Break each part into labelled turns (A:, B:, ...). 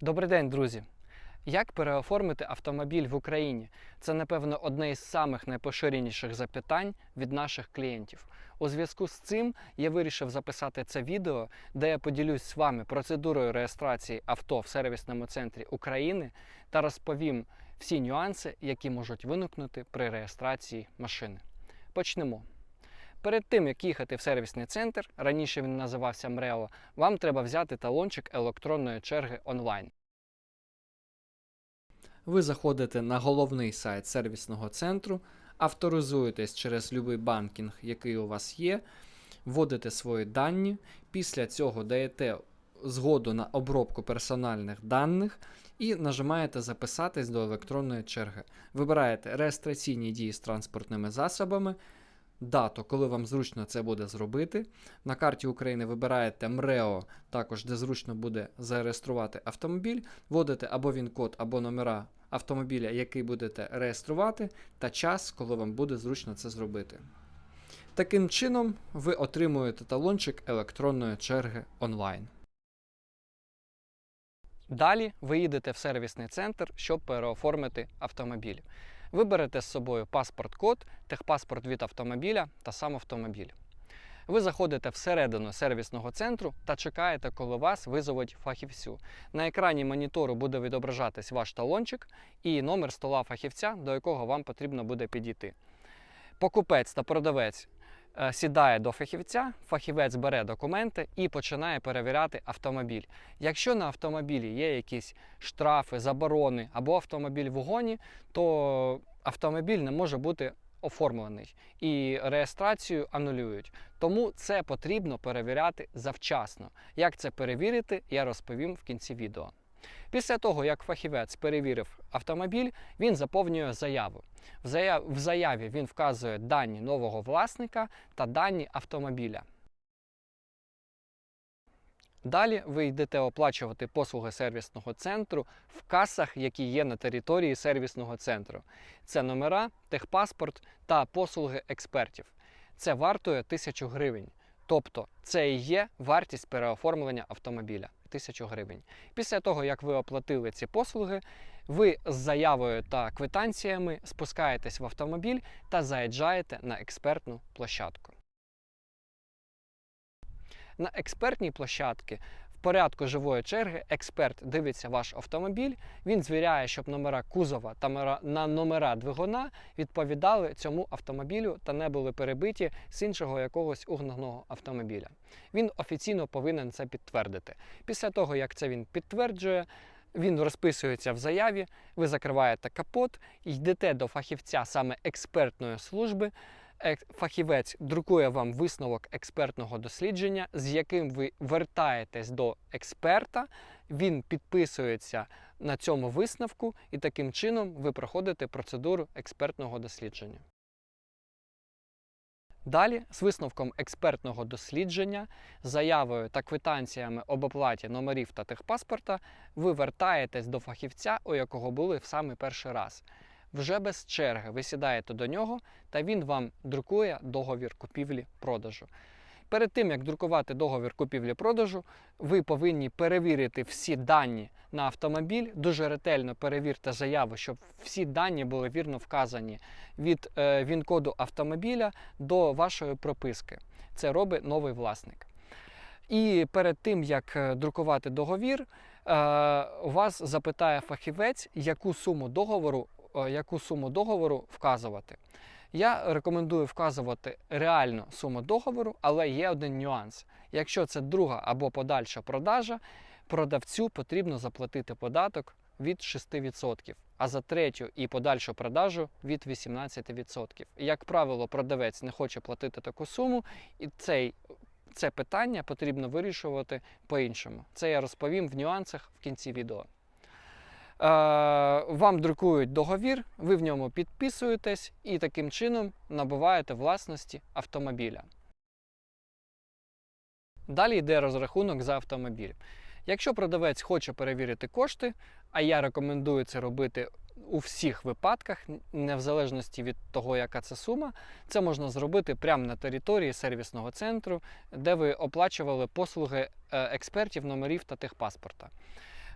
A: Добрий день, друзі! Як переоформити автомобіль в Україні? Це, напевно, одне із самих найпоширеніших запитань від наших клієнтів. У зв'язку з цим я вирішив записати це відео, де я поділюсь з вами процедурою реєстрації авто в сервісному центрі України та розповім всі нюанси, які можуть виникнути при реєстрації машини. Почнемо. Перед тим, як їхати в сервісний центр, раніше він називався МРЕО, вам треба взяти талончик електронної черги онлайн. Ви заходите на головний сайт сервісного центру, авторизуєтесь через будь-який банкінг, який у вас є, вводите свої дані, після цього даєте згоду на обробку персональних даних і нажимаєте записатись до електронної черги. Вибираєте реєстраційні дії з транспортними засобами, дату, коли вам зручно це буде зробити. На карті України вибираєте МРЕО, також де зручно буде зареєструвати автомобіль, вводите або він-код, або номера автомобіля, який будете реєструвати, та час, коли вам буде зручно це зробити. Таким чином, ви отримуєте талончик електронної черги онлайн. Далі ви їдете в сервісний центр, щоб переоформити автомобіль. Ви берете з собою паспорт-код, техпаспорт від автомобіля та сам автомобіль. Ви заходите всередину сервісного центру та чекаєте, коли вас визовуть фахівцю. На екрані монітору буде відображатись ваш талончик і номер стола фахівця, до якого вам потрібно буде підійти. Покупець та продавець сідає до фахівця, фахівець бере документи і починає перевіряти автомобіль. Якщо на автомобілі є якісь штрафи, заборони або автомобіль в угоні, то автомобіль не може бути оформлений і реєстрацію анулюють. Тому це потрібно перевіряти завчасно. Як це перевірити, я розповім в кінці відео. Після того, як фахівець перевірив автомобіль, він заповнює заяву. В зая- в заяві він вказує дані нового власника та дані автомобіля. Далі ви йдете оплачувати послуги сервісного центру в касах, які є на території сервісного центру. Це номера, техпаспорт та послуги експертів. Це вартує 1000 гривень. Тобто це і є вартість переоформлення автомобіля 1000 гривень. Після того, як ви оплатили ці послуги, ви з заявою та квитанціями спускаєтесь в автомобіль та заїжджаєте на експертну площадку. На експертній площадці порядку живої черги експерт дивиться ваш автомобіль, він звіряє, щоб номера кузова та на номера двигуна відповідали цьому автомобілю та не були перебиті з іншого якогось угнаного автомобіля. Він офіційно повинен це підтвердити. Після того, як це він підтверджує, він розписується в заяві, ви закриваєте капот, йдете до фахівця саме експертної служби. Фахівець друкує вам висновок експертного дослідження, з яким ви вертаєтесь до експерта. Він підписується на цьому висновку, і таким чином ви проходите процедуру експертного дослідження. Далі, з висновком експертного дослідження, заявою та квитанціями об оплаті номерів та техпаспорта, ви вертаєтесь до фахівця, у якого були в самий перший раз. Вже без черги ви сідаєте до нього, та він вам друкує договір купівлі-продажу. Перед тим як друкувати договір купівлі-продажу, ви повинні перевірити всі дані на автомобіль. Дуже ретельно перевірте заяву, щоб всі дані були вірно вказані від е, він-коду автомобіля до вашої прописки. Це робить новий власник. І перед тим як е, друкувати договір, е, вас запитає фахівець, яку суму договору, яку суму договору вказувати. Я рекомендую вказувати реальну суму договору, але є один нюанс. Якщо це друга або подальша продажа, продавцю потрібно заплатити податок від 6%, а за третю і подальшу продажу від 18%. Як правило, продавець не хоче платити таку суму, і цей, це питання потрібно вирішувати по-іншому. Це я розповім в нюансах в кінці відео. Е, вам друкують договір, ви в ньому підписуєтесь і таким чином набуваєте власності автомобіля. Далі йде розрахунок за автомобіль. Якщо продавець хоче перевірити кошти, а я рекомендую це робити у всіх випадках, не в залежності від того, яка це сума, це можна зробити прямо на території сервісного центру, де ви оплачували послуги е, експертів, номерів та техпаспорта.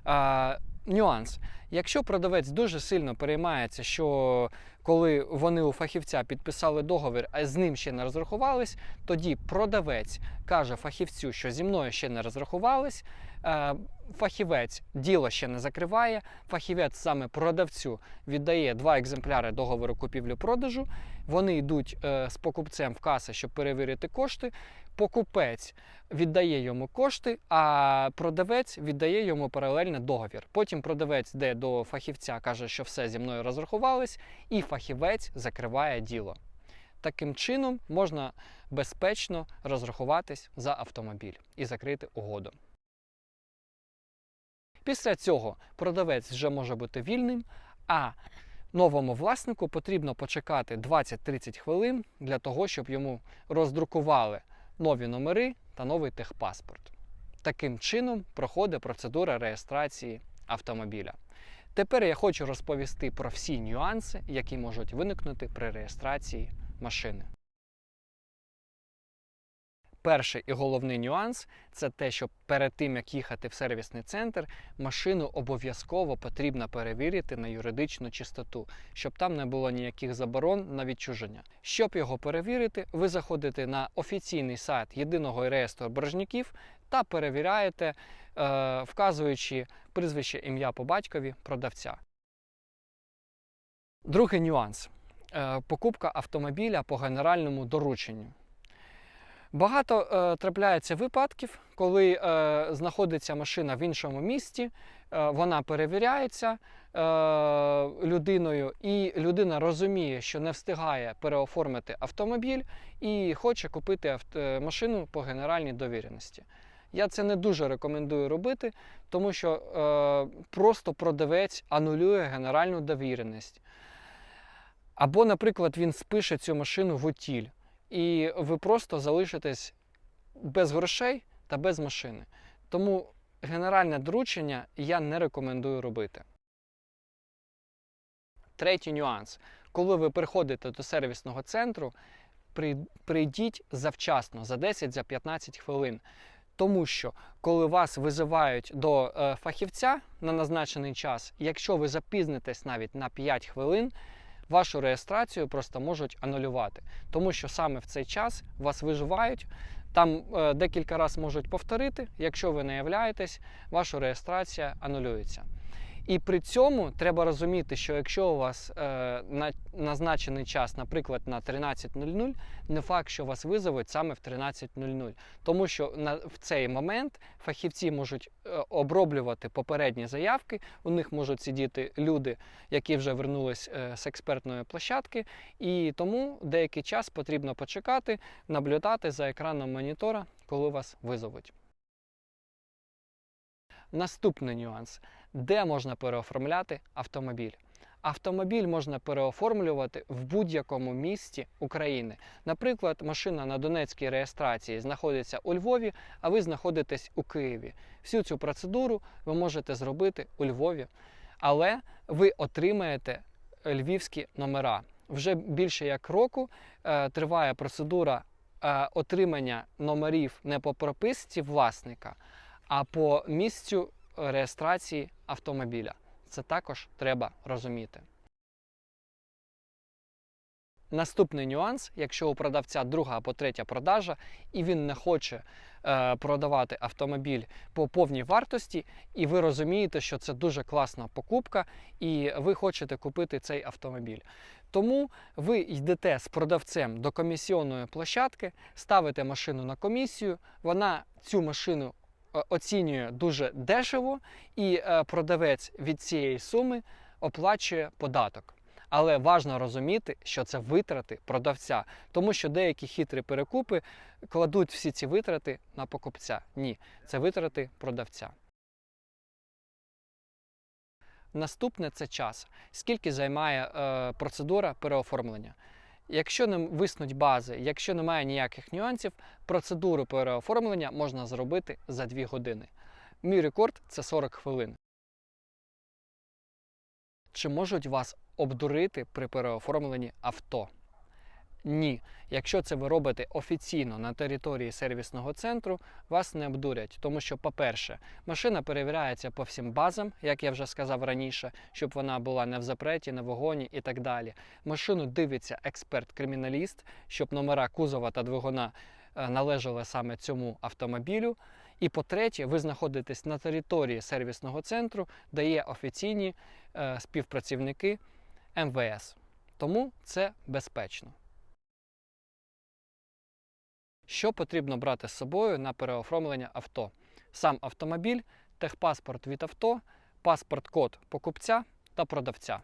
A: А, нюанс. Якщо продавець дуже сильно переймається, що коли вони у фахівця підписали договір, а з ним ще не розрахувались, тоді продавець каже фахівцю, що зі мною ще не розрахувались. Фахівець діло ще не закриває. Фахівець саме продавцю віддає два екземпляри договору купівлі-продажу. Вони йдуть е, з покупцем в каси, щоб перевірити кошти. Покупець віддає йому кошти, а продавець віддає йому паралельно договір. Потім продавець йде до фахівця, каже, що все зі мною розрахувались, і фахівець закриває діло. Таким чином можна безпечно розрахуватись за автомобіль і закрити угоду. Після цього продавець вже може бути вільним, а новому власнику потрібно почекати 20-30 хвилин для того, щоб йому роздрукували нові номери та новий техпаспорт. Таким чином проходить процедура реєстрації автомобіля. Тепер я хочу розповісти про всі нюанси, які можуть виникнути при реєстрації машини. Перший і головний нюанс це те, що перед тим як їхати в сервісний центр, машину обов'язково потрібно перевірити на юридичну чистоту, щоб там не було ніяких заборон на відчуження. Щоб його перевірити, ви заходите на офіційний сайт єдиного реєстру боржників та перевіряєте, е, вказуючи прізвище ім'я по батькові продавця. Другий нюанс Е, покупка автомобіля по генеральному дорученню. Багато е, трапляється випадків, коли е, знаходиться машина в іншому місті, е, вона перевіряється е, людиною, і людина розуміє, що не встигає переоформити автомобіль і хоче купити авт- е, машину по генеральній довіреності. Я це не дуже рекомендую робити, тому що е, просто продавець анулює генеральну довіреність. Або, наприклад, він спише цю машину в утіль, і ви просто залишитесь без грошей та без машини. Тому генеральне доручення я не рекомендую робити. Третій нюанс. Коли ви приходите до сервісного центру, прийдіть завчасно за 10-15 хвилин. Тому що коли вас визивають до е, фахівця на назначений час, якщо ви запізнитесь навіть на 5 хвилин, вашу реєстрацію просто можуть анулювати. Тому що саме в цей час вас виживають, там е, декілька разів можуть повторити. Якщо ви не являєтесь, ваша реєстрація анулюється. І при цьому треба розуміти, що якщо у вас е, на, назначений час, наприклад, на 13.00, не факт, що вас визовуть саме в 13.00. Тому що на, в цей момент фахівці можуть е, оброблювати попередні заявки, у них можуть сидіти люди, які вже вернулись е, з експертної площадки, і тому деякий час потрібно почекати, наблюдати за екраном монітора, коли вас визовуть. Наступний нюанс: де можна переоформляти автомобіль? Автомобіль можна переоформлювати в будь-якому місті України. Наприклад, машина на донецькій реєстрації знаходиться у Львові, а ви знаходитесь у Києві. Всю цю процедуру ви можете зробити у Львові, але ви отримаєте львівські номера. Вже більше як року е, триває процедура е, отримання номерів не по прописці власника, а по місцю реєстрації автомобіля. Це також треба розуміти. Наступний нюанс, якщо у продавця друга або третя продажа, і він не хоче е, продавати автомобіль по повній вартості, і ви розумієте, що це дуже класна покупка, і ви хочете купити цей автомобіль. Тому ви йдете з продавцем до комісіонної площадки, ставите машину на комісію, вона цю машину оцінює дуже дешево, і е, продавець від цієї суми оплачує податок. Але важливо розуміти, що це витрати продавця, тому що деякі хитрі перекупи кладуть всі ці витрати на покупця. Ні, це витрати продавця. Наступне це час. Скільки займає е, процедура переоформлення? Якщо не виснуть бази, якщо немає ніяких нюансів, процедуру переоформлення можна зробити за 2 години. Мій рекорд це 40 хвилин. Чи можуть вас обдурити при переоформленні авто? Ні. Якщо це ви робите офіційно на території сервісного центру, вас не обдурять. Тому що, по-перше, машина перевіряється по всім базам, як я вже сказав раніше, щоб вона була не в запреті, в вогоні і так далі. Машину дивиться експерт-криміналіст, щоб номера кузова та двигуна е, належали саме цьому автомобілю. І по-третє, ви знаходитесь на території сервісного центру, де є офіційні е, співпрацівники МВС. Тому це безпечно. Що потрібно брати з собою на переоформлення авто? Сам автомобіль, техпаспорт від авто, паспорт-код покупця та продавця.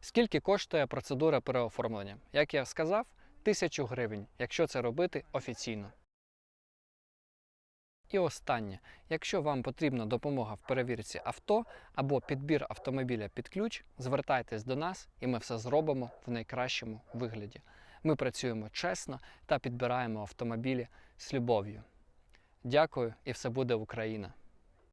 A: Скільки коштує процедура переоформлення? Як я сказав, 1000 гривень, якщо це робити офіційно. І останнє, якщо вам потрібна допомога в перевірці авто або підбір автомобіля під ключ, звертайтесь до нас і ми все зробимо в найкращому вигляді. Ми працюємо чесно та підбираємо автомобілі з любов'ю. Дякую і все буде Україна!